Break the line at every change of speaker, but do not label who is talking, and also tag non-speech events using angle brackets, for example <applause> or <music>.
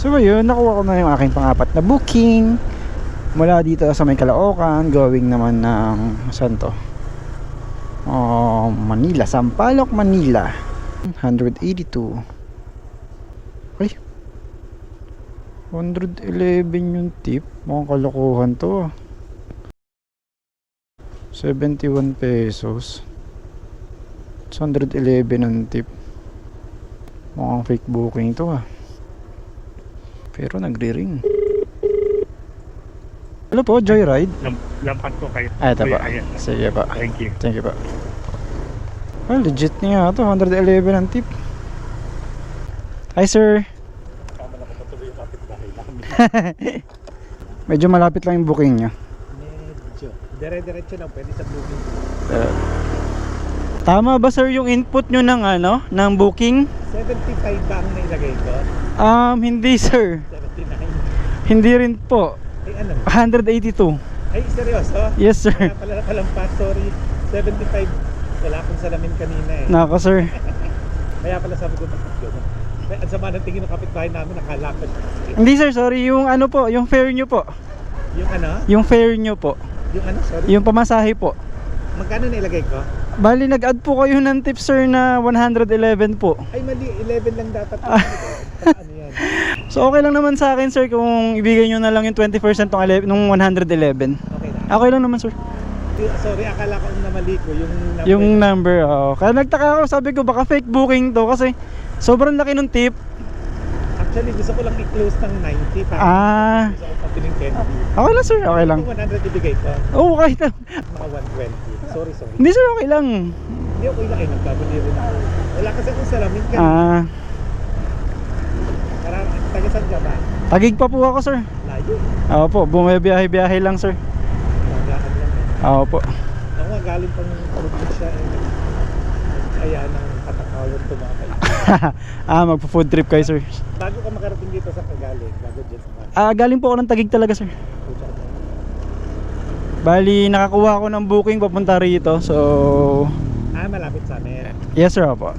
So ayun, nakuha ko na yung aking pangapat na booking mula dito sa may Caloocan, going naman ng saan? Oh, Manila, Sampaloc, Manila. 182. Ay. 111 yung tip. Mukhang kalokohan to. ah. 71 pesos. 111 ang tip. Mukhang fake booking to ah. Pero nagre-ring. Hello po, Joyride.
Lam- Lampas ko kayo.
Ah, ito
ayan.
Sige pa.
Thank you.
Thank you pa. Well, legit niya to. 111 ang tip. Hi, sir. <laughs> Medyo malapit lang yung booking niya.
Medyo. Dire-diretso lang. Pwede sa booking.
Uh, tama ba, sir, yung input nyo ng ano, ng booking?
75 ba ang nailagay ko?
Um, hindi, sir.
79.
Hindi rin po.
Ay ano?
182.
Ay seryoso?
Yes, sir.
Kaya pala nakalampas. Sorry. 75. Wala akong salamin kanina eh.
Nako, sir. <laughs>
Kaya pala sabi ko bakit yun? Ang sama ng tingin ng kapitbahay namin nakalakad.
Hindi, sir. Sorry. Yung ano po, yung fare nyo po.
Yung ano?
Yung fare nyo po.
Yung ano? Sorry.
Yung pamasahe po.
Magkano nailagay ko?
Bali, nag-add po kayo ng tip, sir, na 111 po.
Ay mali. 11 lang dapat. ano yan? <laughs>
So, okay lang naman sa akin, sir, kung ibigay nyo na lang yung 20% nung, 11, nung 111.
Okay na.
Okay lang naman, sir.
Sorry, akala ko na mali ko yung number.
Yung number, oo. Kaya nagtaka ako, sabi ko, baka fake booking to kasi sobrang laki ng tip.
Actually, gusto ko lang i-close ng 90 para
Ah.
gusto ko pabiling 10.
Okay lang, sir. Okay lang.
Kung 100 ibigay ko,
Oo, kahit na.
mga 120. Sorry, sorry.
Hindi, sir, okay lang.
Hindi okay lang eh, nagkabali rin ako. Wala kasi akong salamin ka.
Ah,
Parang, taga saan ka ba?
tagig pa po ako, sir.
Layo.
Oo po, bumabiyahe-biyahe lang, sir.
Magaan lang eh.
Oo po.
Ako nga galing pang probinsya eh. Kaya ng katakawan tumakay. <laughs>
ah, magpo-food trip kayo, sir.
Bago ka makarating dito sa Kagaling, bago dyan sa Manila.
Ah, galing po ako ng tagig talaga, sir. Bali, nakakuha ako ng booking papunta rito. So,
Ah, malapit sa amin.
yes, sir, opo.